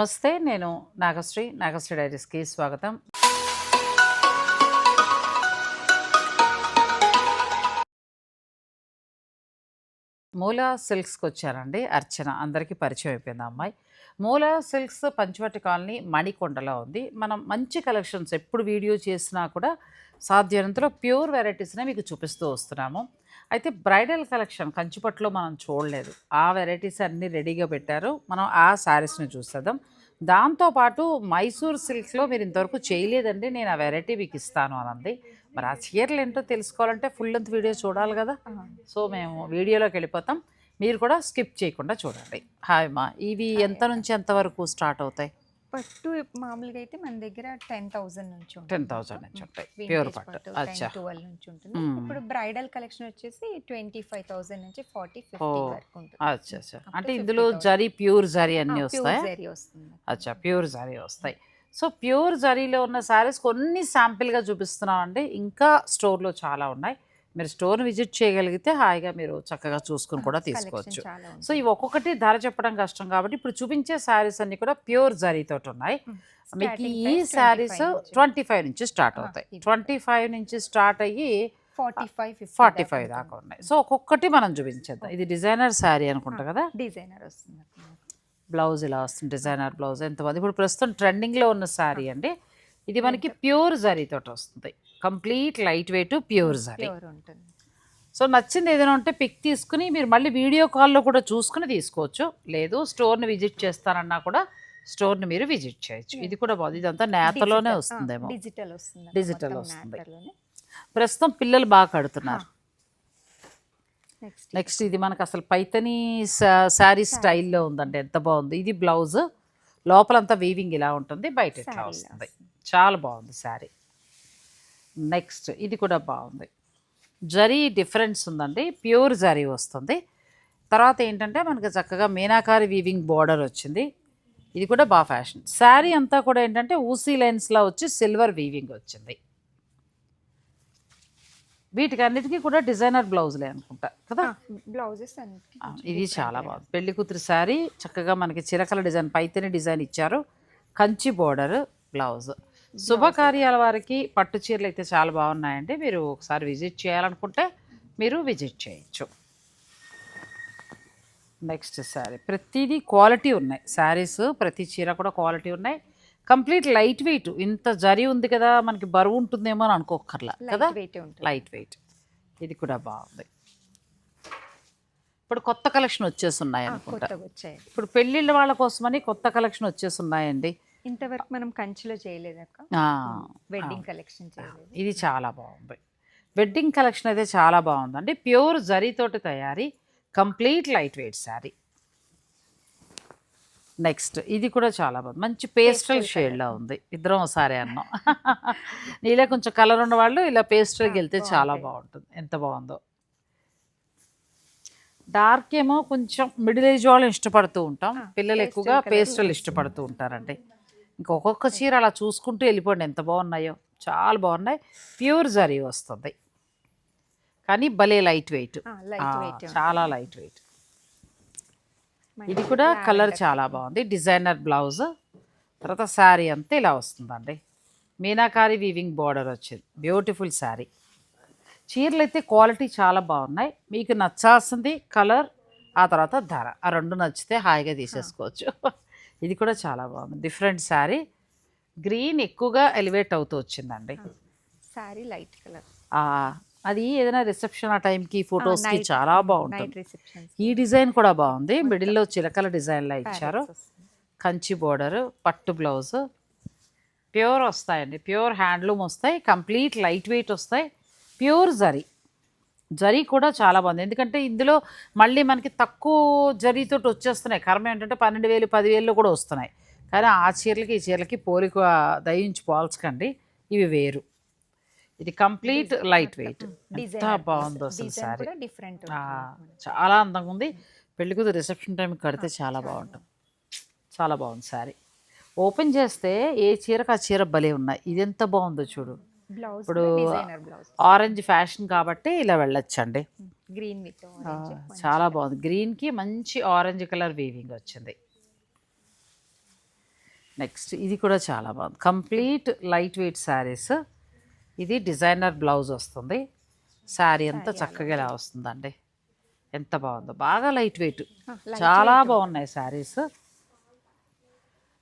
నమస్తే నేను నాగశ్రీ నాగశ్రీ డైరీస్కి స్వాగతం. మూలా సిల్క్స్కి వచ్చానండి అర్చన. అందరికీ పరిచయం అయిపోయింది అమ్మాయి. మూలా సిల్క్స్ పంచవటి కాలనీ మణికొండలో ఉంది. మనం మంచి కలెక్షన్స్ ఎప్పుడు వీడియో చేసినా కూడా సాధ్యమైనంతలో ప్యూర్ వెరైటీస్నే మీకు చూపిస్తూ వస్తున్నాము. అయితే బ్రైడల్ కలెక్షన్ కంచిపట్టులో మనం చూడలేదు. ఆ వెరైటీస్ అన్నీ రెడీగా పెట్టారు. మనం ఆ శారీస్ని చూసేద్దాం. దాంతోపాటు మైసూర్ సిల్క్స్లో మీరు ఇంతవరకు చేయలేదండి. నేను ఆ వెరైటీ మీకు ఇస్తాను అనంది మరి ఆ చీరలు ఏంటో తెలుసుకోవాలంటే ఫుల్ లెంత్ వీడియో చూడాలి కదా. సో మేము వీడియోలోకి వెళ్ళిపోతాం. మీరు కూడా స్కిప్ చేయకుండా చూడండి. హాయ్ మా ఇవి ఎంత నుంచి ఎంత వరకు స్టార్ట్ అవుతాయి? పట్టు మామూలుగా అయితే మన దగ్గర టెన్ థౌసండ్ నుంచి టెన్ థౌసండ్ నుంచి ఉంటాయి. ప్యూర్ పట్టు. ట్వెల్వ్ నుంచి ఉంటుంది. ఇప్పుడు బ్రైడల్ కలెక్షన్ వచ్చేసి ట్వంటీ ఫైవ్ థౌసండ్ నుంచి ఫార్టీ ఫిఫ్టీ వరకు ఉంటుంది. అంటే ఇందులో 50,000. జరీ ప్యూర్ జరీ అన్నీ వస్తాయి? వస్తుంది. అచ్చా ప్యూర్ జరీ వస్తాయి. సో ప్యూర్ జరీలో ఉన్న శారీస్ కొన్ని శాంపిల్గా చూపిస్తున్నాం అండి ఇంకా స్టోర్లో చాలా ఉన్నాయి. మీరు స్టోర్ని విజిట్ చేయగలిగితే హాయిగా మీరు చక్కగా చూసుకుని కూడా తీసుకోవచ్చు. సో ఇవి ఒక్కొక్కటి ధర చెప్పడం కష్టం కాబట్టి ఇప్పుడు చూపించే శారీస్ అన్ని కూడా ప్యూర్ జరీతో ఉన్నాయి. మీకు ఈ శారీస్ 25 నుంచి. ట్వంటీ ఫైవ్ నుంచి స్టార్ట్ అవుతాయి. ట్వంటీ ఫైవ్ నుంచి స్టార్ట్ అయ్యి 45 50 ఫార్టీ ఫైవ్ దాకా ఉన్నాయి. సో ఒక్కొక్కటి మనం చూపించేద్దాం. ఇది డిజైనర్ శారీ అనుకుంటా కదా? డిజైనర్ వస్తుంది. బ్లౌజ్ ఇలా వస్తుంది డిజైనర్ బ్లౌజ్. ఎంతమంది? ఇప్పుడు ప్రస్తుతం ట్రెండింగ్లో ఉన్న శారీ అండి. ఇది మనకి ప్యూర్ జరీతో వస్తుంది. కంప్లీట్ లైట్ వెయిట్ ప్యూర్ ఉంటుంది. సో నచ్చింది ఏదైనా ఉంటే పిక్ తీసుకుని మీరు మళ్ళీ వీడియో కాల్లో కూడా చూసుకుని తీసుకోవచ్చు. లేదు స్టోర్ని విజిట్ చేస్తానన్నా కూడా స్టోర్ని మీరు విజిట్ చేయొచ్చు. ఇది కూడా బాగుంది. ఇదంతా నేతలోనే వస్తుందేమో. డిజిటల్ వస్తుంది. Digital వస్తుంది. ప్రస్తుతం పిల్లలు బాగా కడుతున్నారు. నెక్స్ట్ ఇది మనకు అసలు పైతని శారీ స్టైల్లో ఉందండి. ఎంత బాగుంది. ఇది బ్లౌజ్. లోపలంతా వీవింగ్ ఇలా ఉంటుంది. బయట ఇట్లా వస్తుంది. చాలా బాగుంది శారీ. నెక్స్ట్ ఇది కూడా బాగుంది. జరీ డిఫరెన్స్ ఉందండి. ప్యూర్ జరీ వస్తుంది. తర్వాత ఏంటంటే మనకి చక్కగా మీనాకారి వీవింగ్ బార్డర్ వచ్చింది. ఇది కూడా బాగా ఫ్యాషన్ శారీ అంతా కూడా ఏంటంటే ఊసీ లైన్స్లో వచ్చి సిల్వర్ వీవింగ్ వచ్చింది. వీటికి అన్నిటికీ కూడా డిజైనర్ బ్లౌజ్లే అనుకుంటా కదా? బ్లౌజెస్ ఇది చాలా బాగుంది. పెళ్ళి కూతురు శారీ చక్కగా మనకి చిరకల డిజైన్ పైతని డిజైన్ ఇచ్చారు. కంచి బోర్డర్ బ్లౌజ్ శుభకార్యాల వారికి పట్టు చీరలు అయితే చాలా బాగున్నాయండి. మీరు ఒకసారి విజిట్ చేయాలనుకుంటే మీరు విజిట్ చేయొచ్చు. నెక్స్ట్ శారీ ప్రతిదీ క్వాలిటీ ఉన్నాయి. శారీస్ ప్రతి చీర కూడా క్వాలిటీ ఉన్నాయి. కంప్లీట్ లైట్ వెయిట్ ఇంత జరి ఉంది కదా మనకి బరువు ఉంటుందేమో అని అనుకోకర్లా కదా? లైట్ వెయిట్ ఉంటుంది. లైట్ వెయిట్ ఇది కూడా బాగుంది. ఇప్పుడు కొత్త కలెక్షన్ వచ్చేసి ఉన్నాయి అనుకుంటా ఇప్పుడు పెళ్ళిళ్ళ వాళ్ళ కోసమని కొత్త కలెక్షన్ వచ్చేసి ఉన్నాయండి. ఇంతవరకు మనం కంచిలో చేయలేదక్క ఆ, వెడ్డింగ్ కలెక్షన్ చేయలేదు. ఇది చాలా బాగుంది. వెడ్డింగ్ కలెక్షన్ అయితే చాలా బాగుందండి. ప్యూర్ జరీతోటి తయారీ complete light weight sari next ఇది కూడా చాలా బాగుంది. మంచి పేస్టల్ షేడ్లా ఉంది. ఇద్దరం ఒకసారి అన్నాం. నీలో కొంచెం కలర్ ఉన్న వాళ్ళు ఇలా పేస్టల్కి వెళ్తే చాలా బాగుంటుంది. ఎంత బాగుందో. డార్క్ ఏమో కొంచెం మిడిల్ ఏజ్ వాళ్ళు ఇష్టపడుతూ ఉంటాం. పిల్లలు ఎక్కువగా పేస్టల్ ఇష్టపడుతూ ఉంటారండి. ఇంకా ఒక్కొక్క చీర అలా చూసుకుంటూ వెళ్ళిపోండి. ఎంత బాగున్నాయో. చాలా బాగున్నాయి. ప్యూర్ జరీ వస్తుంది. కానీ భలే లైట్ వెయిట్. లైట్ వెయిట్ చాలా లైట్ వెయిట్. ఇది కూడా కలర్ చాలా బాగుంది. Designer blouse. తర్వాత శారీ అంతా ఇలా వస్తుందండి. మీనాకారి వీవింగ్ బార్డర్ వచ్చింది. బ్యూటిఫుల్ శారీ. చీరలు అయితే క్వాలిటీ చాలా బాగున్నాయి. మీకు నచ్చాల్సింది కలర్ ఆ తర్వాత ధర. ఆ రెండు నచ్చితే హాయిగా తీసేసుకోవచ్చు. ఇది కూడా చాలా బాగుంది. డిఫరెంట్ శారీ గ్రీన్ ఎక్కువగా ఎలివేట్ అవుతూ వచ్చిందండి. సారీ లైట్ కలర్ అది ఏదైనా రిసెప్షన్ ఆ టైంకి ఫొటోస్కి చాలా బాగుంటుంది. ఈ డిజైన్ కూడా బాగుంది. మిడిల్లో చిలకల డిజైన్లా ఇచ్చారు. కంచి బోర్డర్ పట్టు బ్లౌజ్ ప్యూర్ వస్తాయండి. ప్యూర్ హ్యాండ్లూమ్ వస్తాయి. కంప్లీట్ లైట్ వెయిట్ వస్తాయి. ప్యూర్ జరీ జరీ కూడా చాలా బాగుంది. ఎందుకంటే ఇందులో మళ్ళీ మనకి తక్కువ జరీతోటి వచ్చేస్తున్నాయి. కర్మ ఏంటంటే పన్నెండు వేలు పదివేలు కూడా వస్తున్నాయి. కానీ ఆ చీరలకి ఈ చీరలకి పోలిక దయించి పోల్చకండి ఇవి వేరు. ఇది కంప్లీట్ లైట్ వెయిట్. ఎంత బాగుందో అసలు కూడా డిఫరెంట్ చాలా అందంగా ఉంది. పెళ్ళి కూతురు రిసెప్షన్ టైం కడితే చాలా బాగుంటుంది. చాలా బాగుంది శారీ. ఓపెన్ చేస్తే ఏ చీరకు ఆ చీర భలే ఉన్నాయి. ఇది ఎంత బాగుందో చూడు. ఇప్పుడు ఆరెంజ్ ఫ్యాషన్ కాబట్టి ఇలా వెళ్ళొచ్చండి. గ్రీన్ విత్ చాలా బాగుంది. గ్రీన్కి మంచి ఆరెంజ్ కలర్ వీవింగ్ వచ్చింది. నెక్స్ట్ ఇది కూడా చాలా బాగుంది. కంప్లీట్ లైట్ వెయిట్ శారీస్ ఇది డిజైనర్ బ్లౌజ్ వస్తుంది. శారీ అంతా చక్కగా ఇలా వస్తుందండి. ఎంత బాగుందో. బాగా లైట్ వెయిట్ చాలా బాగున్నాయి శారీస్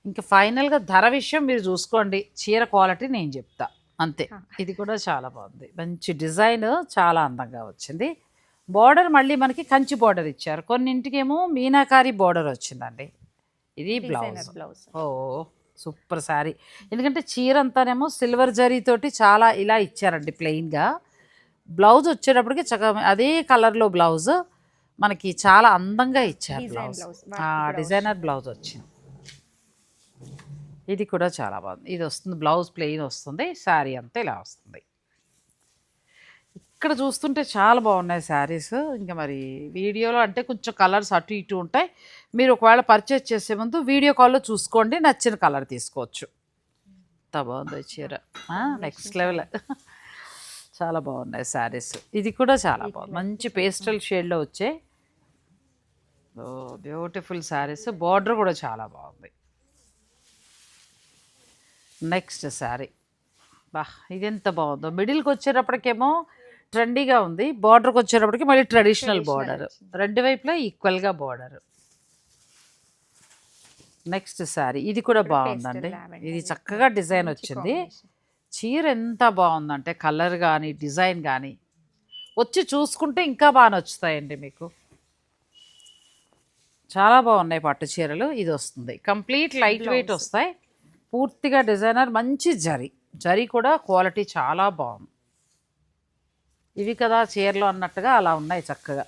ఇంకా ఫైనల్గా ధర విషయం మీరు చూసుకోండి. చీర క్వాలిటీ నేను చెప్తా. అంతే. ఇది కూడా చాలా బాగుంది. మంచి డిజైన్ చాలా అందంగా వచ్చింది. బార్డర్ మళ్ళీ మనకి కంచి బార్డర్ ఇచ్చారు. కొన్నింటికేమో మీనాకారి బార్డర్ వచ్చిందండి. ఇది బ్లౌజ్. బ్లౌజ్. ఓ సూపర్ శారీ. ఎందుకంటే చీర అంతానేమో సిల్వర్ జరీతోటి చాలా ఇలా ఇచ్చారండి ప్లెయిన్గా. బ్లౌజ్ వచ్చేటప్పటికి చక్కగా అదే కలర్లో బ్లౌజ్ మనకి చాలా అందంగా ఇచ్చారు బ్లౌజ్. డిజైనర్ బ్లౌజ్ వచ్చింది. ఇది కూడా చాలా బాగుంది. ఇది వస్తుంది బ్లౌజ్ ప్లెయిన్ వస్తుంది శారీ అంతా ఇలా వస్తుంది. ఇక్కడ చూస్తుంటే చాలా బాగున్నాయి శారీస్. ఇంకా మరి వీడియోలో అంటే కొంచెం కలర్స్ అటు ఇటు ఉంటాయి. మీరు ఒకవేళ పర్చేస్ చేసే ముందు వీడియో కాల్లో చూసుకోండి నచ్చిన కలర్ తీసుకోవచ్చు. ఎంత బాగుంది చీర. నెక్స్ట్ లెవెల్ చాలా బాగున్నాయి శారీస్. ఇది కూడా చాలా బాగుంది. మంచి పేస్టల్ షేడ్లో వచ్చే బ్యూటిఫుల్ శారీస్. బార్డర్ కూడా చాలా బాగుంది. నెక్స్ట్ శారీ. బా ఇది ఎంత బాగుందో. మిడిల్కి వచ్చేటప్పటికేమో ట్రెండీగా ఉంది. బార్డర్కి వచ్చేటప్పటికి మళ్ళీ ట్రెడిషనల్ బార్డర్. రెండు వైపులా ఈక్వల్గా బార్డర్. నెక్స్ట్ శారీ. ఇది కూడా బాగుందండి. ఇది చక్కగా డిజైన్ వచ్చింది. చీర ఎంత బాగుందంటే కలర్ కానీ డిజైన్ కానీ వచ్చి చూసుకుంటే ఇంకా బాగా నచ్చుతాయండి మీకు. చాలా బాగున్నాయి పట్టు చీరలు. ఇది వస్తుంది. కంప్లీట్ లైట్ వెయిట్ వస్తాయి. పూర్తిగా డిజైనర్ మంచి జరీ. జరీ కూడా క్వాలిటీ చాలా బాగుంది. ఇవి కదా చీరలు అన్నట్టుగా అలా ఉన్నాయి చక్కగా.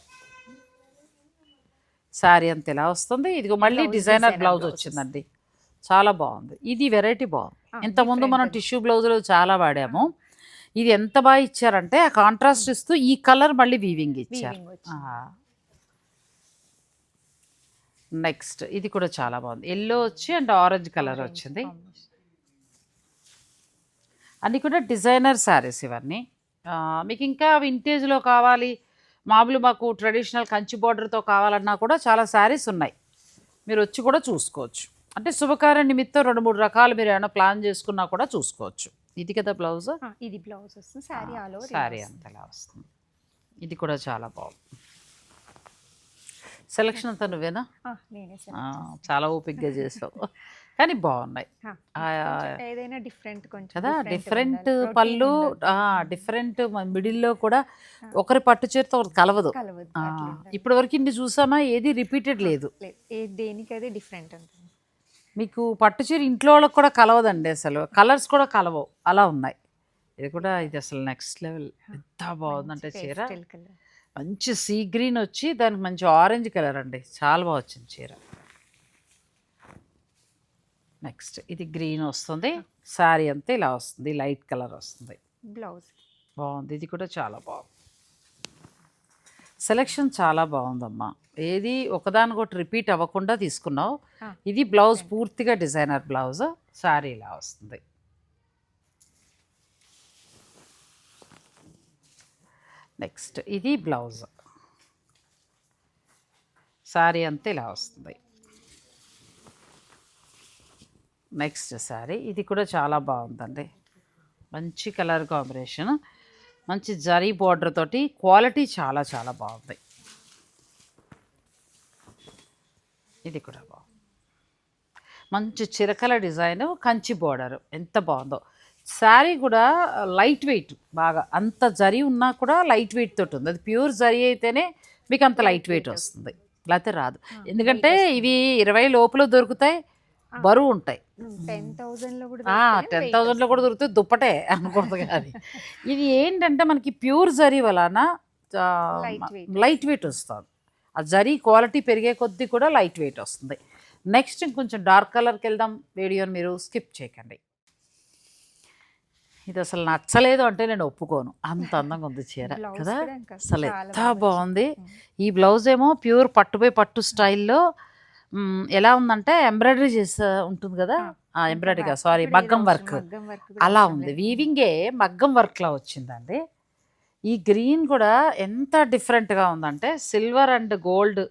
శారీ అంత ఇలా వస్తుంది. ఇదిగో మళ్ళీ డిజైనర్ బ్లౌజ్ వచ్చిందండి. చాలా బాగుంది. ఇది వెరైటీ బాగుంది. ఇంతకుముందు మనం టిష్యూ బ్లౌజులు చాలా వాడాము. ఇది ఎంత బాగా ఇచ్చారంటే ఆ కాంట్రాస్ట్ ఇస్తూ ఈ కలర్ మళ్ళీ వీవింగ్ ఇచ్చారు. నెక్స్ట్ ఇది కూడా చాలా బాగుంది. ఎల్లో వచ్చి అండ్ ఆరెంజ్ కలర్ వచ్చింది. అన్నీ కూడా డిజైనర్ శారీస్ ఇవన్నీ. మీకు ఇంకా వింటేజ్లో కావాలి మామూలు మాకు ట్రెడిషనల్ కంచి బార్డర్తో కావాలన్నా కూడా చాలా శారీస్ ఉన్నాయి. మీరు వచ్చి కూడా చూసుకోవచ్చు. అంటే శుభకార్య నిమిత్తం రెండు మూడు రకాలు మీరు ఏమైనా ప్లాన్ చేసుకున్నా కూడా చూసుకోవచ్చు. ఇది కదా బ్లౌజ్ ఇది బ్లౌజ్ వస్తుంది శారీ శారీ అంతలా వస్తుంది. ఇది కూడా చాలా బాగుంది. సెలక్షన్ అంతా నువ్వేనా? చాలా ఓపిక్గా చేసావు కానీ బాగున్నాయి. ఏదైనా డిఫరెంట్ కొంచెం కదా డిఫరెంట్ పళ్ళు. డిఫరెంట్ మిడిల్లో కూడా ఒకరి పట్టు చీరతో ఒకటి కలవదు. ఇప్పటి వరకు ఇన్ని చూసామా? ఏది రిపీటెడ్ లేదు. లేదు, ఏ దేనికి అదే డిఫరెంట్ ఉంటుంది. మీకు పట్టు చీర ఇంట్లో వాళ్ళకి కూడా కలవదండి అసలు. కలర్స్ కూడా కలవవు. అలా ఉన్నాయి. ఇది కూడా ఇది అసలు నెక్స్ట్ లెవెల్ ఎంత బాగుందంటే చీర. మంచి సీ గ్రీన్ వచ్చి దానికి మంచి ఆరెంజ్ కలర్ అండి. చాలా బాగా వచ్చింది చీర. నెక్స్ట్ ఇది గ్రీన్ వస్తుంది. శారీ అంతా ఇలా వస్తుంది. లైట్ కలర్ వస్తుంది. బ్లౌజ్. బాగుంది. ఇది కూడా చాలా బాగుంది. సెలెక్షన్ చాలా బాగుందమ్మా. ఏది ఒకదానికొకటి రిపీట్ అవ్వకుండా తీసుకున్నావు. ఇది బ్లౌజ్ పూర్తిగా డిజైనర్ బ్లౌజ్. శారీ ఇలా వస్తుంది. నెక్స్ట్ ఇది బ్లౌజ్. శారీ అంతా ఇలా వస్తుంది. నెక్స్ట్ శారీ ఇది కూడా చాలా బాగుందండి. మంచి కలర్ కాంబినేషన్. మంచి జరీ బార్డర్ తోటి క్వాలిటీ చాలా చాలా బాగుంది. ఇది కూడా బాగుంది. మంచి చిరకల డిజైన్ కంచి బార్డర్. ఎంత బాగుందో. శారీ కూడా లైట్ వెయిట్ బాగా. అంత జరీ ఉన్నా కూడా లైట్ వెయిట్ తోటి ఉంది. అది ప్యూర్ జరీ అయితేనే మీకు అంత లైట్ వెయిట్ వస్తుంది. లేకపోతే రాదు. ఎందుకంటే ఇవి ఇరవై లోపల దొరుకుతాయి బరువు ఉంటాయి. టెన్ థౌసండ్లో కూడా టెన్ దొరుకుతాయి, థౌజండ్లో కూడా దొరుకుతుంది దుప్పటే అనకూడదు కానీ. ఇది ఏంటంటే మనకి ప్యూర్ జరీ వలన. లైట్ వెయిట్ వస్తుంది. ఆ జరీ క్వాలిటీ పెరిగే కొద్దీ కూడా లైట్ వెయిట్ వస్తుంది. నెక్స్ట్ ఇంకొంచెం డార్క్ కలర్కి వెళ్దాం. వీడియోని మీరు స్కిప్ చేయకండి. ఇది అసలు నచ్చలేదు అంటే నేను ఒప్పుకోను. అంత అందంగా ఉంది చీర. కదా? అసలు ఎంత బాగా బాగుంది. ఈ బ్లౌజ్ ఏమో ప్యూర్ పట్టుపై పట్టు స్టైల్లో ఎలా ఉందంటే ఎంబ్రాయిడరీ చేసే ఉంటుంది కదా? ఆ, ఎంబ్రాయిడరీ work సారీ మగ్గం వర్క్. అలా ఉంది. వీవింగే మగ్గం వర్క్లా వచ్చిందండి. ఈ గ్రీన్ కూడా ఎంత డిఫరెంట్గా ఉందంటే సిల్వర్ అండ్ గోల్డ్.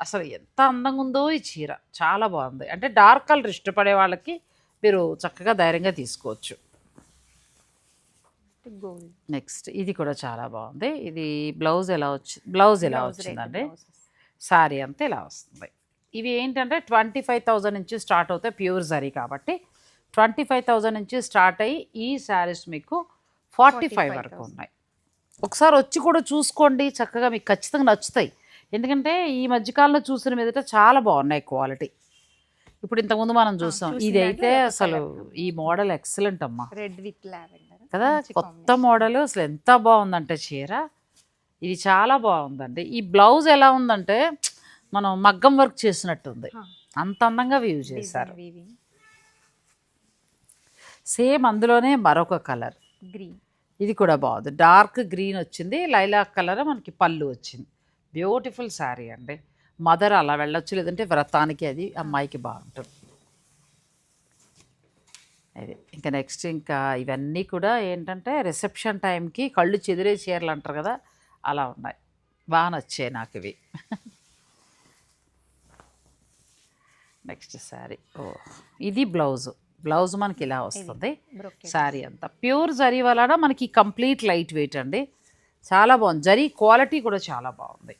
అసలు ఎంత అందంగా ఉందో ఈ చీర. చాలా బాగుంది. అంటే డార్క్ కలర్ ఇష్టపడే వాళ్ళకి మీరు చక్కగా ధైర్యంగా తీసుకోవచ్చు. గోల్డ్. నెక్స్ట్ ఇది కూడా చాలా బాగుంది. ఇది బ్లౌజ్ ఎలా వచ్చి బ్లౌజ్ ఎలా వచ్చిందండి? శారీ అంతా ఇలా వస్తుంది. ఇవి ఏంటంటే ట్వంటీ ఫైవ్ థౌజండ్ నుంచి స్టార్ట్ అవుతాయి ప్యూర్ జరీ కాబట్టి. ట్వంటీ ఫైవ్ థౌజండ్ నుంచి స్టార్ట్ అయ్యి ఈ శారీస్ మీకు ఫార్టీ ఫైవ్ వరకు ఉన్నాయి. ఒకసారి వచ్చి కూడా చూసుకోండి. చక్కగా మీకు ఖచ్చితంగా నచ్చుతాయి. ఎందుకంటే ఈ మధ్యకాలంలో చూసిన మీదట చాలా బాగున్నాయి క్వాలిటీ. ఇప్పుడు ఇంతకుముందు మనం చూసాం. చూసిన ఇది అయితే దాంట్లో ఒక అసలు. ఈ మోడల్ ఎక్సలెంట్ అమ్మా. Red with lavender. కదా? కొత్త మోడల్ అసలు ఎంత బాగుందంటే చీర. ఇది చాలా బాగుందండి. ఈ బ్లౌజ్ ఎలా ఉందంటే మనం మగ్గం వర్క్ చేసినట్టుంది. అంత అందంగా వ్యూ చేశారు. సేమ్ అందులోనే మరొక కలర్. గ్రీన్ ఇది కూడా బాగుంది. డార్క్ గ్రీన్ వచ్చింది. లైలాక్ కలర్ మనకి పళ్ళు వచ్చింది. బ్యూటిఫుల్ శారీ అండి. మదర్ అలా వెళ్ళొచ్చు లేదంటే వ్రతానికి అది అమ్మాయికి బాగుంటుంది. ఇది ఇంకా నెక్స్ట్ ఇంకా ఇవన్నీ కూడా ఏంటంటే రిసెప్షన్ టైంకి కళ్ళు చెదిరే చీరలు అంటారు కదా అలా ఉన్నాయి. బాగా నచ్చాయి నాకు ఇవి. నెక్స్ట్ శారీ. ఓ ఇది బ్లౌజ్. బ్లౌజ్ మనకి ఇలా వస్తుంది. శారీ అంతా. ప్యూర్ జరీ వలన మనకి కంప్లీట్ లైట్ వెయిట్ అండి. చాలా బాగుంది. జరీ క్వాలిటీ కూడా చాలా బాగుంది.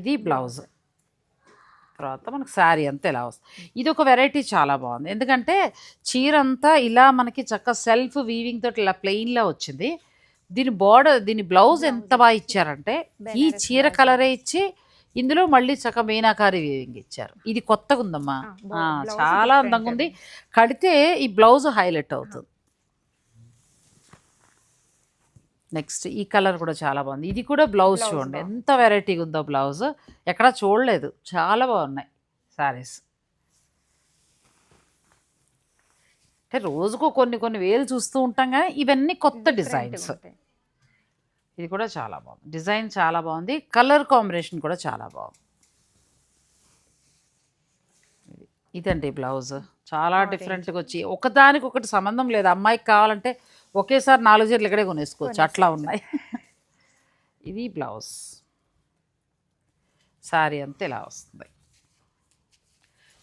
ఇది బ్లౌజ్. తర్వాత మనకి శారీ అంతా ఇలా వస్తుంది. ఇది ఒక వెరైటీ చాలా బాగుంది. ఎందుకంటే చీర అంతా ఇలా మనకి చక్క సెల్ఫ్ వీవింగ్ తోటి ఇలా ప్లెయిన్లో వచ్చింది. దీని బార్డర్ దీని బ్లౌజ్ ఎంత బాగా ఇచ్చారంటే ఈ చీర. కలరే ఇచ్చి ఇందులో మళ్ళీ చక్క మీనాకారి వీవింగ్ ఇచ్చారు. ఇది కొత్తగా ఉందమ్మా చాలా అందంగా ఉంది. కడితే ఈ బ్లౌజ్ హైలైట్ అవుతుంది. నెక్స్ట్ ఈ కలర్ కూడా చాలా బాగుంది. ఇది కూడా బ్లౌజ్ చూడండి. ఎంత వెరైటీగా ఉందో బ్లౌజ్. ఎక్కడా చూడలేదు. చాలా బాగున్నాయి శారీస్. అంటే రోజుకు కొన్ని కొన్ని వేలు చూస్తూ ఉంటాం కానీ ఇవన్నీ కొత్త డిజైన్స్. ఇది కూడా చాలా బాగుంది. డిజైన్ చాలా బాగుంది. కలర్ కాంబినేషన్ కూడా చాలా బాగుంది. ఇది- ఇదండి బ్లౌజ్. చాలా. డిఫరెంట్గా వచ్చి ఒకదానికి ఒకటి సంబంధం లేదు. అమ్మాయికి కావాలంటే ఒకేసారి నాలుగు చీరలు ఇక్కడే కొనేసుకోవచ్చు. అట్లా ఉన్నాయి. ఇది బ్లౌజ్. శారీ అంతా ఇలా వస్తుంది.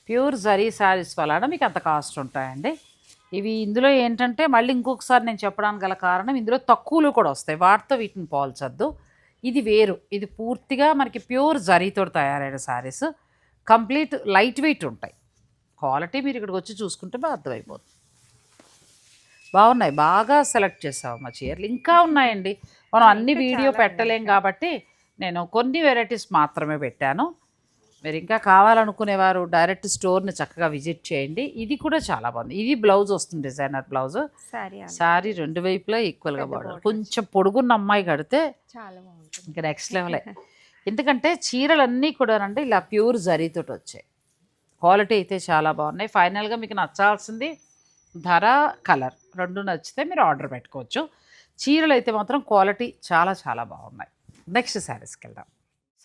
ప్యూర్ జరీ శారీస్ వలన మీకు అంత కాస్ట్ ఉంటాయండి. ఇవి ఇందులో ఏంటంటే మళ్ళీ ఇంకొకసారి నేను చెప్పడానికి గల కారణం ఇందులో తక్కువలు కూడా వస్తాయి. వాటితో వీటిని పోల్చొద్దు. ఇది వేరు. ఇది పూర్తిగా మనకి ప్యూర్ జరీతో తయారైన శారీస్ కంప్లీట్ లైట్ వెయిట్ ఉంటాయి. క్వాలిటీ మీరు ఇక్కడికి వచ్చి చూసుకుంటే బాగా అర్థమైపోతుంది. బాగున్నాయి. బాగా సెలెక్ట్ చేసావు మా చీరలు. ఇంకా ఉన్నాయండి. మనం అన్ని వీడియో పెట్టలేం. కాబట్టి నేను కొన్ని వెరైటీస్ మాత్రమే పెట్టాను. మీరు ఇంకా కావాలనుకునేవారు డైరెక్ట్ స్టోర్ని చక్కగా విజిట్ చేయండి. ఇది కూడా చాలా బాగుంది. ఇది బ్లౌజ్ వస్తుంది డిజైనర్ బ్లౌజ్. సారీ రెండు వైపులా ఈక్వల్గా border. కొంచెం పొడుగున్న అమ్మాయి కడితే చాలా బాగుంటుంది. ఇంకా నెక్స్ట్ లెవెలే ఎందుకంటే చీరలన్నీ కూడానండి ఇలా ప్యూర్ జరీతోటి వచ్చాయి. క్వాలిటీ అయితే చాలా బాగున్నాయి. ఫైనల్గా మీకు నచ్చాల్సింది ధర కలర్ రెండు నచ్చితే మీరు ఆర్డర్ పెట్టుకోవచ్చు. చీరలు అయితే మాత్రం క్వాలిటీ చాలా చాలా బాగున్నాయి. నెక్స్ట్ శారీస్కి వెళ్దాం.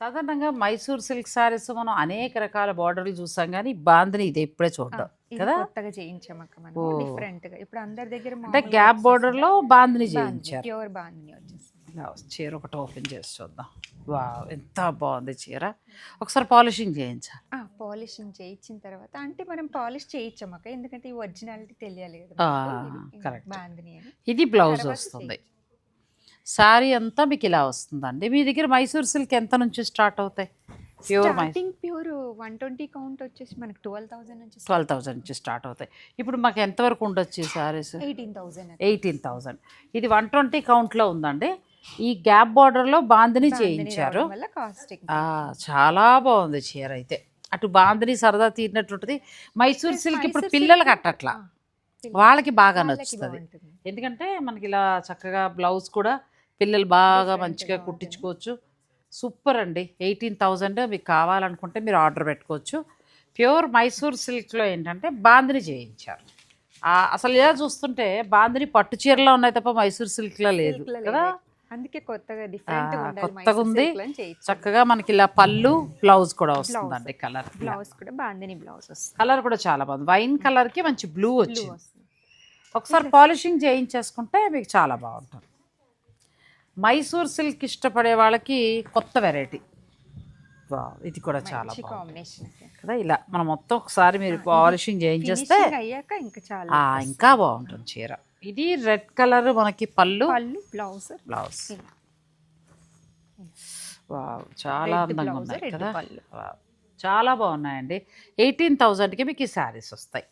సాధారణంగా మైసూర్ సిల్క్ శారీస్ మనం అనేక రకాల బార్డర్లు చూసాం కానీ బాందిని ఇది ఇప్పుడే చూడడం కదా? కొత్తగా చేయించామక్క మనం. ఓ. డిఫరెంట్గా. ఇప్పుడు అందరి దగ్గర అంటే గ్యాప్ బార్డర్లో బాందిని చేయించారు. ప్యూర్ బాందిని వచ్చేసి. ఇలా. చీర ఒకటి ఓపెన్ చేసి చూద్దాం. వా ఎంత బాగుంది చీర. ఒకసారి పాలిషింగ్ చేయించాలి. పాలిషింగ్ చేయించిన తర్వాత అంటే మనం పాలిష్ చేయించామక్క ఎందుకంటే ఈ ఒరిజినాలిటీ తెలియాలి కదా. ఇది బ్లౌజ్ వస్తుంది. శారీ అంతా మీకు ఇలా వస్తుందండి. మీ దగ్గర మైసూర్ సిల్క్ ఎంత నుంచి స్టార్ట్ అవుతాయి? Pure starting pure one twenty count వచ్చేసి మనకి ట్వెల్వ్ థౌసండ్ నుంచి ట్వెల్వ్ థౌజండ్ నుంచి స్టార్ట్ అవుతాయి. ఇప్పుడు మాకు ఎంతవరకు ఉండొచ్చు ఈ saris? Eighteen thousand eighteen thousand ఇది వన్ ట్వంటీ కౌంట్లో ఉందండి. ఈ గ్యాప్ బార్డర్లో బాందిని చేయించారు. చాలా బాగుంది చీర అయితే. అటు బాందిని సరదా తీరినట్టుంటుంది మైసూర్ సిల్క్ ఇప్పుడు పిల్లలకి అట్టట్లా వాళ్ళకి బాగా నచ్చుతుంది. ఎందుకంటే మనకి ఇలా చక్కగా బ్లౌజ్ కూడా పిల్లలు బాగా మంచిగా కుట్టించుకోవచ్చు. సూపర్ అండి. ఎయిటీన్ థౌజండ్ మీకు కావాలనుకుంటే మీరు ఆర్డర్ పెట్టుకోవచ్చు. ప్యూర్ మైసూర్ సిల్క్లో ఏంటంటే బాందిని చేయించారు. అసలు ఇలా చూస్తుంటే బాందిని పట్టు చీరలో ఉన్నాయి తప్ప మైసూర్ సిల్క్లో లేదు కదా? అందుకే కొత్తగా డిఫరెంట్ కొత్తగా ఉంది. చక్కగా మనకి ఇలా పళ్ళు బ్లౌజ్ కూడా వస్తుందండి కలర్. బ్లౌజ్ కూడా బాందిని బ్లౌజ్ వస్తుంది. కలర్ కూడా చాలా బాగుంది. వైన్ కలర్కి మంచి బ్లూ వచ్చింది. ఒకసారి పాలిషింగ్ చేయించేసుకుంటే మీకు చాలా బాగుంటుంది. మైసూర్ సిల్క్ ఇష్టపడే వాళ్ళకి కొత్త వెరైటీ. వావ్, ఇది కూడా చాలా కాంబినేషన్ కదా ఇలా మనం మొత్తం ఒకసారి మీరు పాలిషింగ్ చేయించేస్తే అయ్యాక ఇంకా చాలా ఇంకా బాగుంటుంది చీర. ఇది రెడ్ కలర్ మనకి పళ్ళు. పళ్ళు బ్లౌజ్. బ్లౌజ్. చాలా అందంగా ఉన్నాయి కదా. చాలా బాగున్నాయండి. ఎయిటీన్ థౌజండ్కి మీకు ఈ శారీస్ వస్తాయి.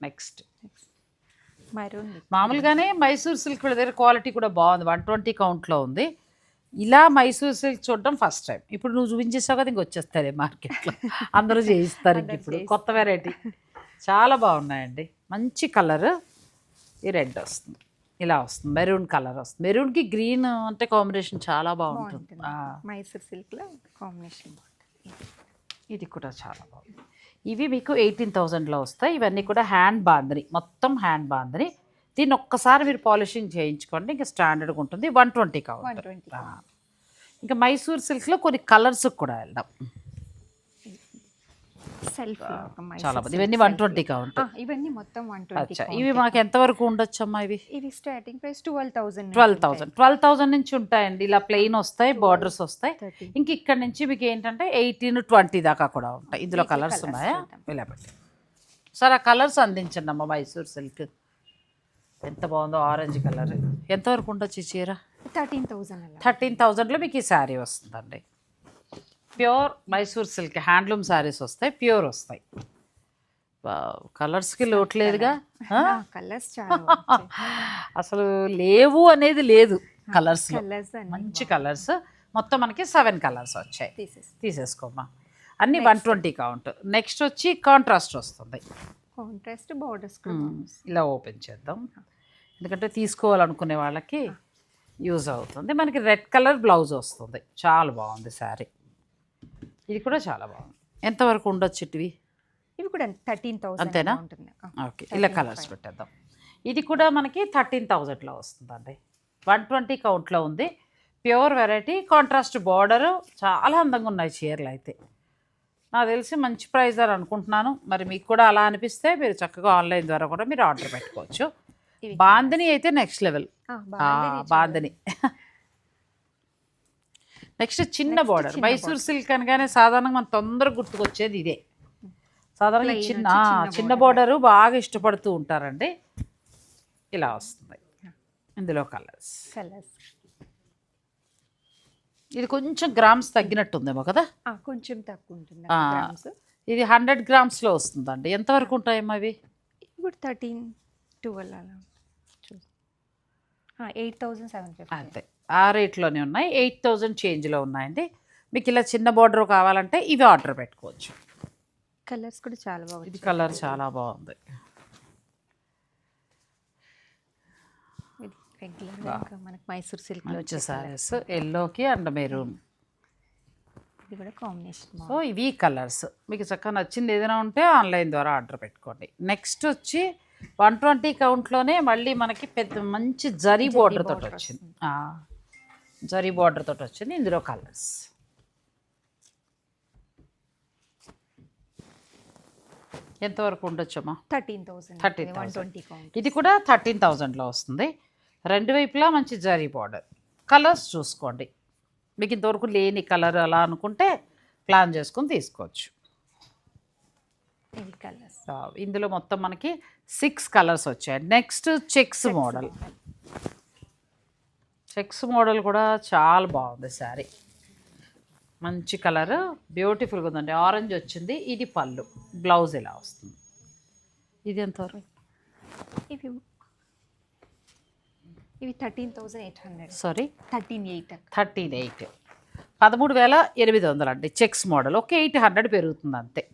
నెక్స్ట్ మామూలుగానే మైసూర్ సిల్క్ వీళ్ళ దగ్గర క్వాలిటీ కూడా బాగుంది. వన్ ట్వంటీ కౌంట్లో ఉంది. ఇలా మైసూర్ సిల్క్ చూడడం ఫస్ట్ టైం ఇప్పుడు నువ్వు చూపించేసావు కదా ఇంక వచ్చేస్తారే మార్కెట్లో అందరూ చేయిస్తారు ఇంక ఇప్పుడు. కొత్త వెరైటీ చాలా బాగున్నాయండి. మంచి కలర్ ఈ రెడ్ వస్తుంది. ఇలా వస్తుంది. మెరూన్ కలర్ వస్తుంది. మెరూన్కి గ్రీన్ అంటే కాంబినేషన్ చాలా బాగుంటుంది. మైసూర్ సిల్క్లో కాంబినేషన్ బాగుంటుంది. ఇది కూడా చాలా బాగుంది. ఇవి మీకు ఎయిటీన్ థౌజండ్లో వస్తాయి. ఇవన్నీ కూడా హ్యాండ్ బాందని మొత్తం హ్యాండ్ బాందని దీన్ని ఒక్కసారి మీరు పాలిషింగ్ చేయించుకోండి. ఇంకా స్టాండర్డ్గా ఉంటుంది. వన్ ట్వంటీ కావాలి ఇంకా మైసూర్ సిల్క్లో కొన్ని కలర్స్ కూడా వెళ్దాం. సెల్ఫ్ చాలా ఇవన్నీ వన్ ట్వంటీ కావాలి ఇవన్నీ మొత్తం వన్ ట్వంటీ ఇవి మాకు ఎంతవరకు ఉండొచ్చు అమ్మా ఇవి? ఇవి starting price twelve thousand twelve thousand twelve thousand నుంచి ఉంటాయండి. ఇలా ప్లెయిన్ వస్తాయి బార్డర్స్ వస్తాయి. ఇంక ఇక్కడ నుంచి మీకు ఏంటంటే ఎయిటీన్ ట్వంటీ దాకా కూడా ఉంటాయి. ఇందులో కలర్స్ ఉన్నాయా. ఇలా పెట్టి. సరే ఆ కలర్స్ అందించండి అమ్మ మైసూర్ సిల్క్ ఎంత బాగుందో ఆరెంజ్ కలర్ ఎంతవరకు ఉండొచ్చు చీర? థర్టీన్ థౌసండ్ అలా. థర్టీన్ థౌజండ్లో మీకు ఈ శారీ వస్తుందండి. Pure Mysore silk. Handloom saris వస్తాయి ప్యూర్ వస్తాయి. కలర్స్కి లోటు లేదుగా? కలర్స్. అసలు లేవు అనేది లేదు కలర్స్ మంచి కలర్స్ మొత్తం మనకి సెవెన్ కలర్స్ వచ్చాయి. తీసేసి తీసేసుకోమ్మా. అన్ని వన్ ట్వంటీ కౌంట్ నెక్స్ట్ వచ్చి కాంట్రాస్ట్ వస్తుంది. కాంట్రాస్ట్ బార్డర్స్ మ్మ్. బాగుంది. ఇలా ఓపెన్ చేద్దాం. ఎందుకంటే తీసుకోవాలనుకునే వాళ్ళకి యూజ్ అవుతుంది. మనకి రెడ్ కలర్ బ్లౌజ్ వస్తుంది. చాలా బాగుంది శారీ. ఇది కూడా చాలా బాగుంది. ఎంతవరకు ఉండొచ్చు ఇటువి? ఇవి కూడా థర్టీన్ థౌసండ్ అంతేనా? ఉంటుంది. ఓకే. ఇలా కలర్స్ పెట్టేద్దాం. ఇది కూడా మనకి థర్టీన్ థౌజండ్లో వస్తుందండి. వన్ ట్వంటీ కౌంట్లో ఉంది. ప్యూర్ వెరైటీ కాంట్రాస్ట్ బార్డరు చాలా అందంగా ఉన్నాయి చీరలు అయితే. నాకు తెలిసి మంచి ప్రైస్ అని అనుకుంటున్నాను. మరి మీకు కూడా అలా అనిపిస్తే మీరు చక్కగా ఆన్లైన్ ద్వారా కూడా మీరు ఆర్డర్ పెట్టుకోవచ్చు. బాందిని అయితే నెక్స్ట్ లెవెల్. బాందిని. నెక్స్ట్ చిన్న బార్డర్ మైసూర్ సిల్క్ అనగానే సాధారణంగా మన తొందరగా గుర్తుకొచ్చేది ఇదే. సాధారణంగా చిన్న చిన్న. బార్డరు బాగా ఇష్టపడుతూ ఉంటారండి. ఇలా వస్తుంది. ఇందులో కలర్స్ కలర్స్ ఇది కొంచెం గ్రామ్స్ తగ్గినట్టుందేమో కదా? కొంచెం తక్కువ ఉంటుంది ఇది హండ్రెడ్ గ్రామ్స్లో వస్తుందండి. ఎంతవరకు ఉంటాయమ్మా అవి ఇవి కూడా థర్టీన్ ట్వెల్వ్ అలా. ఎయిట్ థౌసండ్ సెవెన్ అంతే. ఆ రేట్లోనే ఉన్నాయి. ఎయిట్ థౌజండ్ చేంజ్లో ఉన్నాయండి. మీకు ఇలా చిన్న బార్డర్ కావాలంటే ఇవి ఆర్డర్ పెట్టుకోవచ్చు. కలర్స్ కూడా చాలా ఇది బాగుంది కలర్ చాలా బాగుంది. మనకి మైసూర్ సిల్క్లో మంచి వచ్చే colour. సారీస్. ఎల్లోకి అండ్ మెరూన్. ఇది కూడా కాంబినేషన్ సో ఇవి కలర్స్. మీకు చక్కగా నచ్చింది ఏదైనా ఉంటే ఆన్లైన్ ద్వారా ఆర్డర్ పెట్టుకోండి. నెక్స్ట్ వచ్చి వన్ ట్వంటీ కౌంట్లోనే మళ్ళీ మనకి పెద్ద మంచి జరీ బార్డర్ తోటి వచ్చింది. జరీ బార్డర్ తోటి వచ్చింది. ఇందులో కలర్స్ ఎంతవరకు ఉండొచ్చమ్మా? Thirteen thousand. 13,000. వన్ ట్వంటీ ఇది కూడా థర్టీన్ థౌజండ్లో వస్తుంది. రెండు వైపులా మంచి జరీ బార్డర్ కలర్స్ చూసుకోండి. మీకు ఇంతవరకు లేని కలర్ అలా అనుకుంటే ప్లాన్ చేసుకొని తీసుకోవచ్చు. కలర్స్ ఇందులో మొత్తం మనకి సిక్స్ కలర్స్ వచ్చాయి. Next checks model checks model కూడా చాలా బాగుంది శారీ. మంచి కలర్ బ్యూటిఫుల్గా ఉందండి. ఆరెంజ్ వచ్చింది ఇది పళ్ళు. బ్లౌజ్ ఇలా వస్తుంది. ఇది ఎంతవరకు ఇవి ఇవి thirteen thousand eight hundred. Sorry thirteen eight. Thirteen eight. పదమూడు వేల ఎనిమిది వందలు అండి చెక్స్ మోడల్ ఒక ఎయిట్ హండ్రెడ్ పెరుగుతుంది అంతే.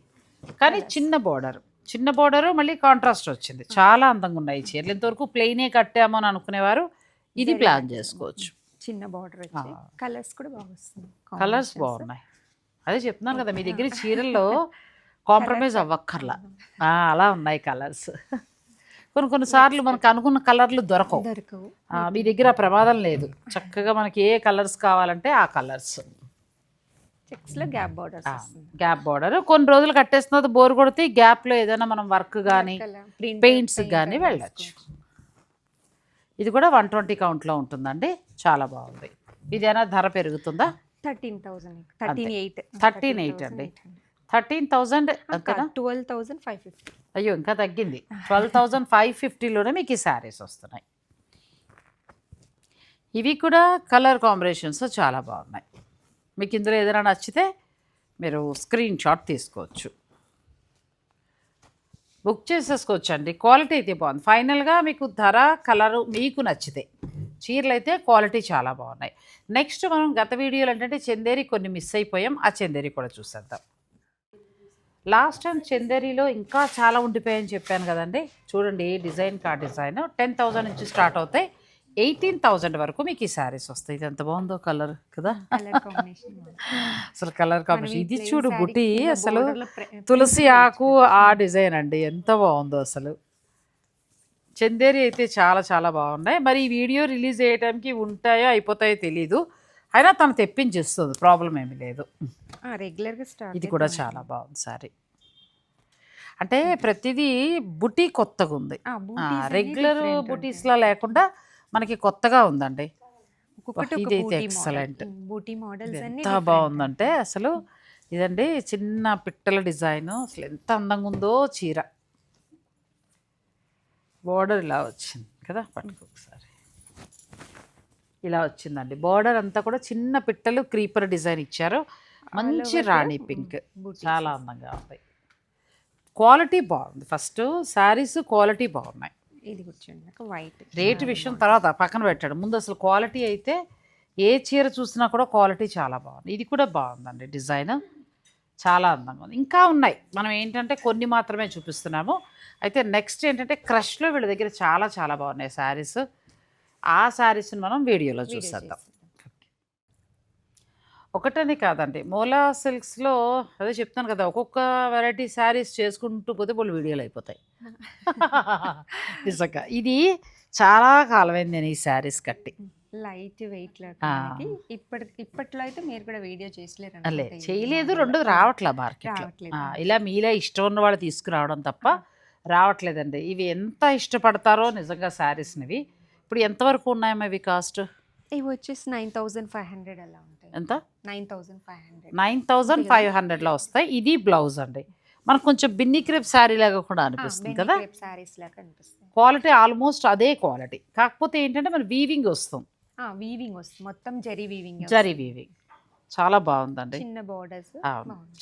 కానీ చిన్న బోర్డర్ చిన్న బోర్డరు మళ్ళీ కాంట్రాస్ట్ వచ్చింది. చాలా అందంగా ఉన్నాయి చీరలు. ఇంతవరకు ప్లెయినే కట్టామో అని అనుకునేవారు. ఇది ప్లాన్ చేసుకోవచ్చు. చిన్న బార్డర్ వచ్చి. కలర్స్ కూడా బాగా వస్తుంది కలర్స్ బాగున్నాయి. అదే చెప్తున్నాను కదా మీ దగ్గర చీరల్లో కాంప్రమైజ్ అవ్వక్కర్లా. అలా ఉన్నాయి కలర్స్ కొన్ని కొన్నిసార్లు మనకు అనుకున్న కలర్లు దొరకవు. మీ దగ్గర ప్రమాదం లేదు. చక్కగా మనకి ఏ కలర్స్ కావాలంటే ఆ కలర్స్ గ్యాప్ బార్డర్ కొన్ని రోజులు కట్టేస్తున్నది బోర్ కొడితే గ్యాప్లో ఏదైనా మనం వర్క్ కానీ పెయింట్స్ కానీ వెళ్ళచ్చు. ఇది కూడా వన్ ట్వంటీ కౌంట్లో ఉంటుందండి. చాలా బాగుంది. ఇదేనా ధర పెరుగుతుందా? Thirteen thousand thirteen eight. 13,800 అండి. థర్టీన్ థౌజండ్ అంతేనా ట్వెల్వ్ థౌసండ్ ఫైవ్ ఫిఫ్టీ. అయ్యో ఇంకా తగ్గింది. ట్వెల్వ్ థౌజండ్ ఫైవ్ ఫిఫ్టీలోనే మీకు ఈ శారీస్ వస్తున్నాయి. ఇవి కూడా కలర్ కాంబినేషన్స్ చాలా బాగున్నాయి. మీకు ఇందులో ఏదైనా నచ్చితే మీరు స్క్రీన్ షాట్ తీసుకోవచ్చు. బుక్ చేసేసుకోవచ్చు అండి క్వాలిటీ అయితే బాగుంది. ఫైనల్గా మీకు ధర కలరు మీకు నచ్చితే చీరలు అయితే క్వాలిటీ చాలా బాగున్నాయి. నెక్స్ట్ మనం గత వీడియోలు ఏంటంటే చందేరి కొన్ని మిస్ అయిపోయాం. ఆ చందేరి కూడా చూసేద్దాం. లాస్ట్ టైం చందేరిలో ఇంకా చాలా ఉండిపోయాయని చెప్పాను కదండి. చూడండి డిజైన్ కా డిజైన్. టెన్ థౌజండ్ నుంచి స్టార్ట్ అవుతాయి. ఎయిటీన్ థౌజండ్ వరకు మీకు ఈ శారీస్ వస్తాయి. ఇది ఎంత బాగుందో కలర్ కదా. అసలు కలర్ కాంబినేషన్. ఇది చూడు బుట్టి అసలు తులసి ఆకు ఆ డిజైన్ అండి. ఎంత బాగుందో అసలు. చందేరి అయితే చాలా చాలా బాగున్నాయి. మరి ఈ వీడియో రిలీజ్ చేయడానికి ఉంటాయో అయిపోతాయో తెలీదు. అయినా తను తెప్పించేస్తుంది. ప్రాబ్లం ఏమీ లేదు. స్టార్ట్ ఇది కూడా చాలా బాగుంది సారీ అంటే ప్రతిదీ బుటీ కొత్తగా ఉంది రెగ్యులర్ బుటీస్లా లేకుండా మనకి కొత్తగా ఉందండి. ఇదైతే excellent. బూటీ మోడల్స్ ఎంత బాగుందంటే అసలు ఇదండి చిన్న పిట్టల డిజైన్. అసలు ఎంత అందంగా ఉందో చీర. బోర్డర్ ఇలా వచ్చింది కదా పట్టుకో ఒకసారి. ఇలా వచ్చిందండి. బోర్డర్ అంతా కూడా చిన్న పిట్టలు క్రీపర్ డిజైన్ ఇచ్చారు. మంచి రాణి పింక్. చాలా అందంగా ఉంది. క్వాలిటీ బాగుంది. ఫస్ట్ శారీస్ క్వాలిటీ బాగున్నాయి. ఇది కూర్చోండి. వైట్ రేటు విషయం తర్వాత పక్కన పెట్టాడు. ముందు అసలు క్వాలిటీ అయితే ఏ చీర చూసినా కూడా క్వాలిటీ చాలా బాగుంది. ఇది కూడా బాగుందండి డిజైన్. చాలా అందంగా ఉంది. ఇంకా ఉన్నాయి. మనం ఏంటంటే కొన్ని మాత్రమే చూపిస్తున్నాము. అయితే నెక్స్ట్ ఏంటంటే క్రష్లో వీళ్ళ దగ్గర చాలా చాలా బాగున్నాయి శారీస్ ఆ శారీస్ని మనం వీడియోలో చూసేద్దాం. ఒకటని కాదండి. మోలా సిల్క్స్లో అదే చెప్తాను కదా ఒక్కొక్క వెరైటీ శారీస్ చేసుకుంటూ పోతే వాళ్ళు వీడియోలు అయిపోతాయి. నిజంగా. ఇది చాలా కాలమైంది నేను ఈ శారీస్ కట్టి. Light weight. ఇప్పటి ఇప్పట్లో అయితే మీరు కూడా వీడియో చేసలేరు అలే చేయలేదు. రెండు రావట్లే రావట్లేదు. ఇలా మీలా ఇష్టం ఉన్న వాళ్ళు తీసుకురావడం తప్ప రావట్లేదండి. ఇవి ఎంత ఇష్టపడతారో నిజంగా శారీస్నివి. ఇప్పుడు ఎంతవరకు ఉన్నాయమ్మా ఇవి కాస్ట్? ఇవి వచ్చేసి నైన్ థౌసండ్ ఫైవ్ హండ్రెడ్ అలా ఉంటాయి. ఎంత? Nine thousand five hundred. Nine thousand five హండ్రెడ్లో వస్తాయి. ఇది బ్లౌజ్ అండి మనకు కొంచెం బిన్ని క్రేప్ శారీ లాగా కూడా అనిపిస్తుంది కదా? సారీస్ లాగా అనిపిస్తాయి. క్వాలిటీ ఆల్మోస్ట్ అదే క్వాలిటీ. కాకపోతే ఏంటంటే మన వీవింగ్ వస్తుంది. వీవింగ్ వస్తుంది. మొత్తం జరీ వీవింగ్ జరీ వీవింగ్. చాలా బాగుందండి. చిన్న బోర్డర్స్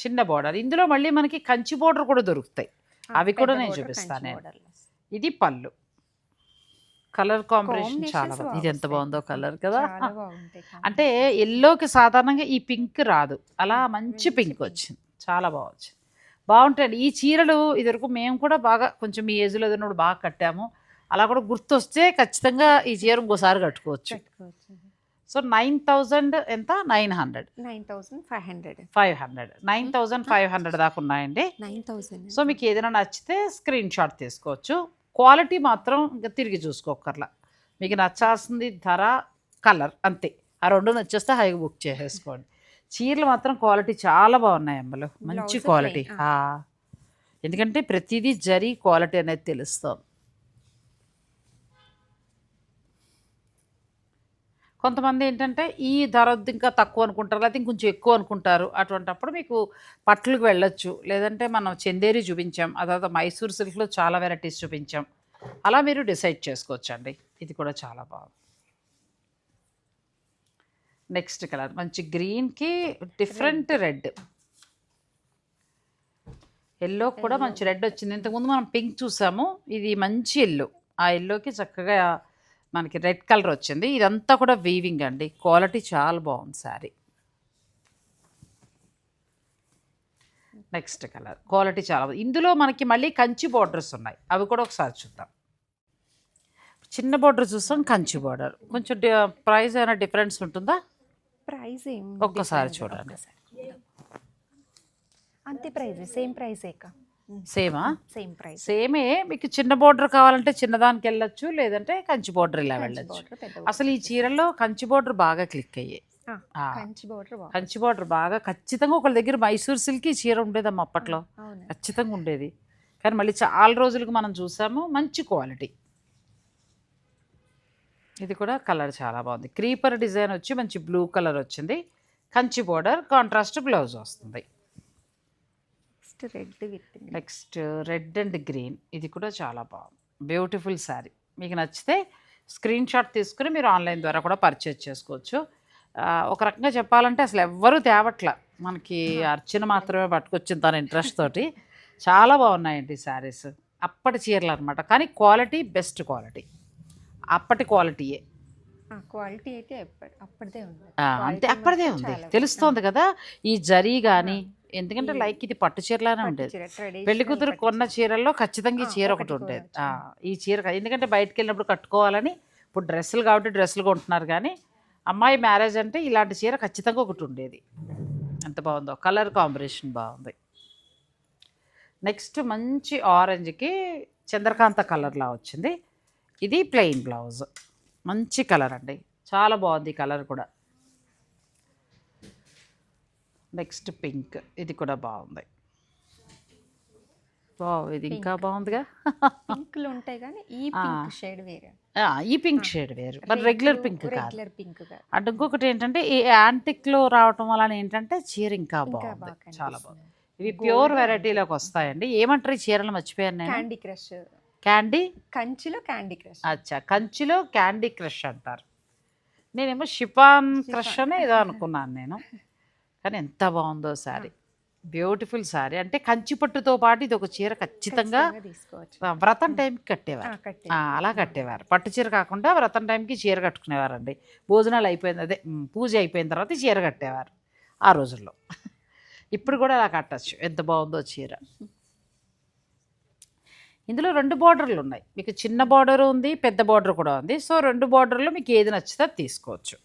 చిన్న బోర్డర్ ఇందులో మళ్ళీ మనకి కంచి బోర్డర్ కూడా దొరుకుతాయి. అవి కూడా నేను చూపిస్తాను. ఇది పళ్ళు. కలర్ కాంబినేషన్ చాలా బాగుంది. ఇది ఎంత బాగుందో కలర్ కదా. అంటే ఎల్లోకి సాధారణంగా ఈ పింక్ రాదు. అలా మంచి పింక్. వచ్చింది. చాలా బాగా వచ్చింది. బాగుంటాయండి. ఈ చీరలు ఇదివరకు మేము కూడా బాగా కొంచెం ఈ ఏజ్లో ఏదైనా బాగా కట్టాము. అలా కూడా గుర్తొస్తే ఖచ్చితంగా ఈ చీర ఇంకోసారి కట్టుకోవచ్చు. సో నైన్ థౌజండ్ ఎంత? Nine hundred. Nine thousand five hundred. Five hundred. Nine thousand five hundred దాకా ఉన్నాయండి. నైన్ థౌసండ్ సో మీకు ఏదైనా నచ్చితే స్క్రీన్ షాట్ తీసుకోవచ్చు. క్వాలిటీ మాత్రం ఇంకా తిరిగి చూసుకోకర్లా మీకు నచ్చాల్సింది ధర కలర్ అంతే. ఆ రెండు నచ్చేస్తే హైగా బుక్ చేసేసుకోండి. చీరలు మాత్రం క్వాలిటీ చాలా బాగున్నాయి అమ్మలు మంచి క్వాలిటీ. ఎందుకంటే ప్రతిదీ జరీ క్వాలిటీ అనేది తెలుస్తుంది. కొంతమంది ఏంటంటే ఈ ధర ఇంకా తక్కువ అనుకుంటారు లేకపోతే ఇంకొంచెం ఎక్కువ అనుకుంటారు. అటువంటప్పుడు మీకు పట్లకు వెళ్ళొచ్చు. లేదంటే మనం చందేరి చూపించాం ఆ తర్వాత మైసూర్ సిల్క్లో చాలా వెరైటీస్ చూపించాం. అలా మీరు డిసైడ్ చేసుకోవచ్చు అండి ఇది కూడా చాలా బాగుంది. నెక్స్ట్ కలర్ మంచి గ్రీన్కి డిఫరెంట్ రెడ్. ఎల్లో కూడా మంచి రెడ్ వచ్చింది. ఇంతకుముందు మనం పింక్ చూసాము ఇది మంచి ఎల్లో. ఆ ఎల్లోకి చక్కగా మనకి రెడ్ కలర్ వచ్చింది. ఇదంతా కూడా వీవింగ్ అండి. క్వాలిటీ చాలా బాగుంది శారీ నెక్స్ట్ కలర్ క్వాలిటీ చాలా బాగుంది. ఇందులో మనకి మళ్ళీ కంచి బార్డర్స్ ఉన్నాయి. అవి కూడా ఒకసారి చూద్దాం. చిన్న బార్డర్ చూస్తాం కంచి బార్డర్ కొంచెం ప్రైస్ ఏమైనా డిఫరెన్స్ ఉంటుందా? ప్రైస్ ఒక్కసారి చూడండి. అంతే ప్రైస్ సేమ్ ప్రైస్ ఏక సేమా? Same price. సేమే మీకు చిన్న బార్డర్ కావాలంటే చిన్నదానికి వెళ్ళొచ్చు లేదంటే కంచి బార్డర్ ఇలా వెళ్ళొచ్చు. అసలు ఈ చీరల్లో కంచి బార్డర్ బాగా క్లిక్ అయ్యాయి. కంచి బోర్డర్ బాగా. ఖచ్చితంగా ఒకళ్ళ దగ్గర మైసూర్ సిల్క్ ఈ చీర ఉండేదమ్మా అప్పట్లో. ఖచ్చితంగా ఉండేది. కానీ మళ్ళీ చాలా రోజులకు మనం చూసాము మంచి క్వాలిటీ ఇది కూడా కలర్ చాలా బాగుంది. క్రీపర్ డిజైన్ వచ్చి మంచి బ్లూ కలర్ వచ్చింది. కంచి బోర్డర్ కాంట్రాస్ట్ బ్లౌజ్ వస్తుంది. Next red with next red and green. ఇది కూడా చాలా బాగుంది. బ్యూటిఫుల్ శారీ. మీకు నచ్చితే స్క్రీన్ షాట్ తీసుకుని మీరు ఆన్లైన్ ద్వారా కూడా పర్చేజ్ చేసుకోవచ్చు. ఒక రకంగా చెప్పాలంటే అసలు ఎవ్వరూ తేవట్ల. మనకి అర్చన మాత్రమే పట్టుకొచ్చింది తన ఇంట్రెస్ట్ తోటి. చాలా బాగున్నాయండి శారీస్. అప్పటి చీరలు అనమాట కానీ క్వాలిటీ బెస్ట్ క్వాలిటీ. అప్పటి క్వాలిటీయే. క్వాలిటీ అయితే అప్పటిదే ఉంది. అంతే అప్పటిదే ఉంది. తెలుస్తోంది కదా. ఈ జరీ కానీ ఎందుకంటే లైక్ ఇది పట్టు చీరలానే ఉండేది. పెళ్ళి కూతురు కొన్న చీరల్లో ఖచ్చితంగా ఈ చీర ఒకటి ఉండేది. ఈ చీర ఎందుకంటే బయటకు వెళ్ళినప్పుడు కట్టుకోవాలని ఇప్పుడు డ్రెస్సులు కాబట్టి డ్రెస్సులు కొంటున్నారు కానీ అమ్మాయి మ్యారేజ్ అంటే ఇలాంటి చీర ఖచ్చితంగా ఒకటి ఉండేది. ఎంత బాగుందో. కలర్ కాంబినేషన్ బాగుంది. నెక్స్ట్ మంచి ఆరెంజ్కి చంద్రకాంత కలర్లా వచ్చింది. ఇది ప్లెయిన్ బ్లౌజ్. మంచి కలర్ అండి. చాలా బాగుంది కలర్ కూడా. Next pink. ఇది కూడా బాగుంది. వావ్ ఇది ఇంకా బాగుందిగా? పింక్లు ఉంటాయి కానీ ఈ. పింక్ షేడ్ వేరే. ఆ, ఈ పింక్ షేడ్ వేరు. మరి రెగ్యులర్ పింక్ కాదు. రెగ్యులర్ పింక్ కాదు. అంటే ఇంకొకటి ఏంటంటే ఈ యాంటిక్లో రావటం వల్ల ఏంటంటే చీర ఇంకా బాగుంది. బాగా చాలా బాగుంది. ఇవి ప్యూర్ వెరైటీలోకి వస్తాయండి. ఏమంటారు ఈ చీరలు? మర్చిపోయాను నేను. Candy crush. క్యాండీ? కంచిలో క్యాండీ క్రష్. అచ్చా కంచిలో క్యాండీ క్రష్ అంటారు. నేనేమో షిపాన్ క్రష్ షిఫాన్. అని ఏదో అనుకున్నాను నేను. కానీ ఎంత బాగుందో శారీ. బ్యూటిఫుల్ శారీ. అంటే కంచి పట్టుతో పాటు ఇది ఒక చీర ఖచ్చితంగా వ్రతం టైంకి కట్టేవారు. అలా కట్టేవారు. పట్టు చీర కాకుండా వ్రతం టైంకి చీర కట్టుకునేవారండి. భోజనాలు అయిపోయింది అదే పూజ అయిపోయిన తర్వాత చీర కట్టేవారు ఆ రోజుల్లో. ఇప్పుడు కూడా అలా కట్టచ్చు. ఎంత బాగుందో చీర. ఇందులో రెండు బార్డర్లు ఉన్నాయి. మీకు చిన్న బార్డర్ ఉంది పెద్ద బార్డర్ కూడా ఉంది. సో రెండు బార్డర్లో మీకు ఏది నచ్చితే అది తీసుకోవచ్చు.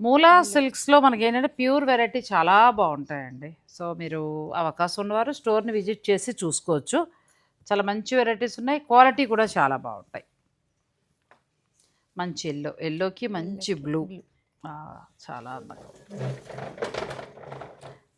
మూలా సిల్క్స్లో మనకి ఏంటంటే ప్యూర్ వెరైటీ చాలా బాగుంటాయండి. సో మీరు అవకాశం ఉన్నవారు స్టోర్ని విజిట్ చేసి చూసుకోవచ్చు. చాలా మంచి వెరైటీస్ ఉన్నాయి. క్వాలిటీ కూడా చాలా బాగుంటాయి. మంచి ఎల్లో ఎల్లోకి మంచి బ్లూ. చాలా అందంగా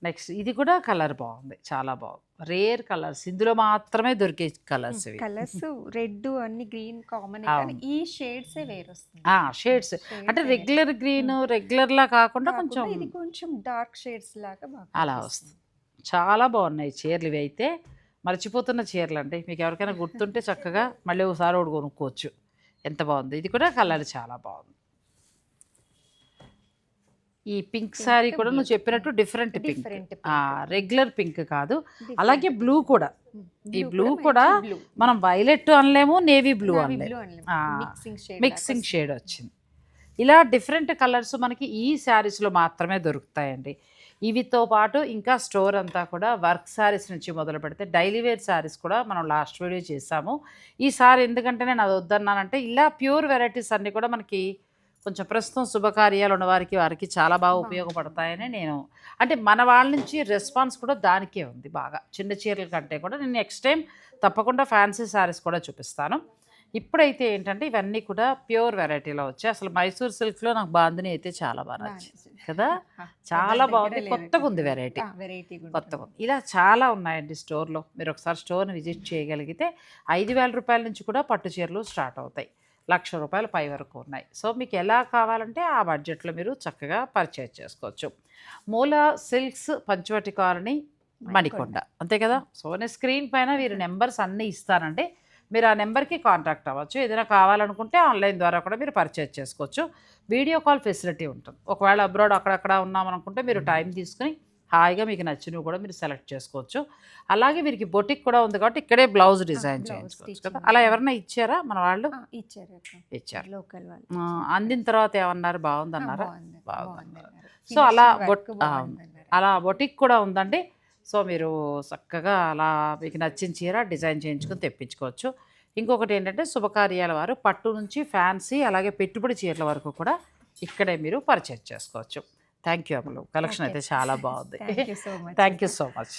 నెక్స్ట్ ఇది కూడా కలర్ బాగుంది. చాలా బాగుంది. Rare colours. ఇందులో మాత్రమే దొరికే కలర్స్ కలర్స్ రెడ్ అన్ని గ్రీన్ కామన్. ఈ షేడ్స్ వేరు వస్తుంది షేడ్స్. అంటే. రెగ్యులర్ గ్రీన్ రెగ్యులర్ లా కాకుండా కొంచెం ఇది కొంచెం డార్క్ షేడ్స్ లాగా అలా కనిపిస్తుంది. చాలా బాగున్నాయి చీరలు ఇవి అయితే. మర్చిపోతున్న చీరలు అండి. మీకు ఎవరికైనా గుర్తుంటే చక్కగా మళ్ళీ ఒకసారి ఒకటి కొనుక్కోవచ్చు. ఎంత బాగుంది. ఇది కూడా కలర్ చాలా బాగుంది. ఈ పింక్ శారీ కూడా నువ్వు. చెప్పినట్టు డిఫరెంట్ పింక్. రెగ్యులర్ పింక్ కాదు. అలాగే బ్లూ కూడా Mm. ఈ మంచి కూడా. మనం వైలెట్ అనలేము నేవీ బ్లూ అనలేము మిక్సింగ్ షేడ్ వచ్చింది ఇలా డిఫరెంట్ కలర్స్ మనకి ఈ శారీస్లో మాత్రమే దొరుకుతాయండి ఇవితో పాటు ఇంకా స్టోర్ అంతా కూడా వర్క్ శారీస్ నుంచి మొదలు పెడితే డైలీ వేర్ శారీస్ కూడా మనం లాస్ట్ వీడియో చేసాము ఈసారి ఎందుకంటే నేను అది వద్దన్నానంటే ఇలా ప్యూర్ వెరైటీస్ అన్నీ కూడా మనకి కొంచెం ప్రస్తుతం శుభకార్యాలు ఉన్న వారికి చాలా బాగా. ఉపయోగపడతాయని నేను అంటే మన వాళ్ళ నుంచి రెస్పాన్స్ కూడా దానికే ఉంది బాగా చిన్న చీరల కంటే కూడా నేను నెక్స్ట్ టైం తప్పకుండా ఫ్యాన్సీ శారీస్ కూడా చూపిస్తాను ఇప్పుడైతే ఏంటంటే ఇవన్నీ కూడా ప్యూర్ వెరైటీలో వచ్చాయి అసలు మైసూర్ సిల్క్లో నాకు బాందిని అయితే చాలా బాగా నచ్చింది. కదా చాలా బాగుంది. కొత్తగా ఉంది వెరైటీ కూడా కొత్తగా. ఉంది. ఇలా చాలా ఉన్నాయండి స్టోర్లో మీరు ఒకసారి స్టోర్ని విజిట్ చేయగలిగితే ఐదు వేల రూపాయల నుంచి కూడా పట్టు చీరలు స్టార్ట్ అవుతాయి లక్ష రూపాయల పై వరకు ఉన్నాయి. సో మీకు ఎలా కావాలంటే ఆ బడ్జెట్లో మీరు చక్కగా పర్చేజ్ చేసుకోవచ్చు. మూల సిల్క్స్ పంచవటి కాలనీ మణికొండ. అంతే కదా? సో నేను స్క్రీన్ పైన వీరి నెంబర్స్ అన్నీ ఇస్తానండి. మీరు ఆ నెంబర్కి కాంటాక్ట్ అవ్వచ్చు. ఏదైనా కావాలనుకుంటే ఆన్లైన్ ద్వారా కూడా మీరు పర్చేజ్ చేసుకోవచ్చు. వీడియో కాల్ ఫెసిలిటీ ఉంటుంది. ఒకవేళ అబ్రాడ్ అక్కడక్కడ ఉన్నామనుకుంటే మీరు టైం తీసుకుని హాయిగా మీకు నచ్చినవి కూడా మీరు సెలెక్ట్ చేసుకోవచ్చు అలాగే వీరికి బొటిక్ కూడా ఉంది కాబట్టి ఇక్కడే బ్లౌజ్ డిజైన్ చేయించుకోవచ్చు కదా. అలా ఎవరైనా ఇచ్చారా మన వాళ్ళు ఇచ్చారు. ఇచ్చారు లోకల్ వాళ్ళు అందిన తర్వాత ఏమన్నారు బాగుంది, బాగుంది. బాగుందన్నారు. సో అలా బొట్-. అలా బొటిక్ కూడా ఉందండి సో మీరు చక్కగా అలా మీకు నచ్చిన చీర డిజైన్ చేయించుకొని తెప్పించుకోవచ్చు ఇంకొకటి ఏంటంటే శుభకార్యాల వారు పట్టు నుంచి ఫ్యాన్సీ అలాగే పెట్టుబడి చీరల వరకు కూడా ఇక్కడే మీరు పర్చేజ్ చేసుకోవచ్చు థ్యాంక్ యూ అమలు కలెక్షన్. అయితే చాలా బాగుంది. Thank you so much